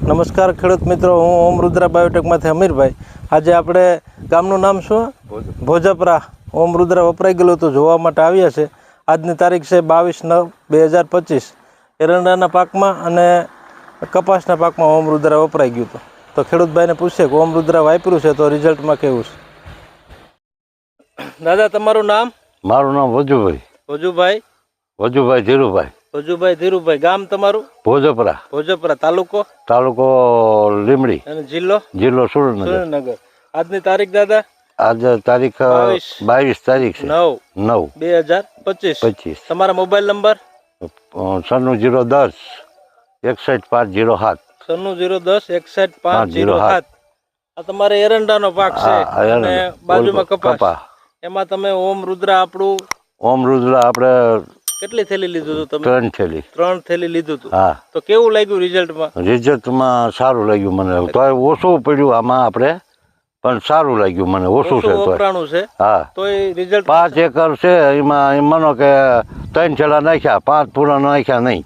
નમસ્કાર ખેડૂત મિત્રો હું ઓમ રુદ્રા બાયોટેકમાંથી અમીરભાઈ. આજે આપણે ગામનું નામ શું? ભોજપરા. ઓમ રુદ્રા વપરાઈ ગયેલું હતું જોવા માટે આવ્યા છે. આજની તારીખ છે બાવીસ નવ બે હજાર પચીસ. એરંડાના પાકમાં અને કપાસના પાકમાં ઓમ રુદ્રા વપરાઈ ગયું હતું. તો ખેડૂતભાઈને પૂછે કે ઓમ રુદ્રા વાપર્યું છે તો રિઝલ્ટમાં કેવું છે? દાદા તમારું નામ? મારું નામ વજુભાઈ. વજુભાઈ? વજુભાઈ ધીરુભાઈ. ભોજુભાઈ ધીરુભાઈ ગામ તમારું? ભોજપરા. ભોજપરા તાલુકો? તાલુકો લીમડી અને જિલ્લો? જિલ્લો સુરેન્દ્રનગર. આજની તારીખ દાદા? આજ તારીખ બાવીસ. તારીખ છે. નવ. નવ. બે હજાર પચીસ. પચીસ. તમારા મોબાઈલ નંબર? સન્નું જીરો દસ એકસઠ પાંચ જીરો સાત. સન્નું જીરો દસ એકસઠ પાંચ જીરો સાત. આ તમારે એરંડાનો પાક છે અને બાજુમાં કપાસ. કપા. એમાં તમે ઓમ રુદ્રા આપણું ઓમ રુદ્ર આપણે કેટલી થેલી લીધું હતું તમે? ત્રણ થેલી. ત્રણ થેલી લીધું હતું હા. તો કેવું લાગ્યું રિઝલ્ટમાં? રિઝલ્ટમાં સારું લાગ્યું મને. તો ઓછું પડ્યું આમાં આપણે પણ સારું લાગ્યું મને. ઓછું છે તો. વપરાણું છે? હા. તો એ રિઝલ્ટ પાંચ એકર છે એમાં એમ માનો કે ત્રણ છેલ્લા નાખ્યા પાંચ પૂરા નાખ્યા નહીં.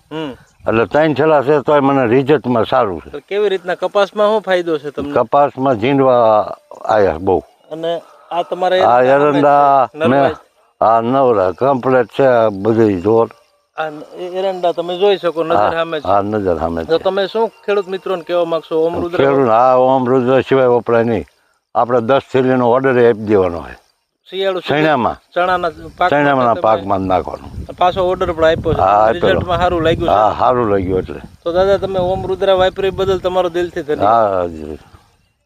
એટલે ત્રણ છેલ્લા છે તોય મને રિઝલ્ટમાં સારું છે. કેવી રીતના કપાસમાં શું ફાયદો છે તમને? કપાસમાં ઝીંડવા આયા બહુ. અને આ તમારે આ એરંડા મેં. આ નવરા કમ્પ્લેટ છે બધી જોર. આ એરંડા તમે જોઈ શકો નજર સામે હા નજર સામે તો તમે શું ખેડૂત મિત્રોને કહેવા માંગશો? ઓમ રુદ્ર ખેડૂત હા ઓમ રુદ્ર સિવાય વપરાય નહીં. આપણે દસ થેલીનો ઓર્ડર આપી દેવાનો હોય. શિયાળુ ચણામાં ચણાના ચણાના પાકમાં નાખવાનો. પાછો ઓર્ડર પણ આપ્યો છે. રિઝલ્ટમાં સારું લાગ્યું હા સારું લાગ્યું એટલે. તો દાદા તમે ઓમ રુદ્રા વાપરી બદલ તમારો દિલથી ધન્યવાદ. હા.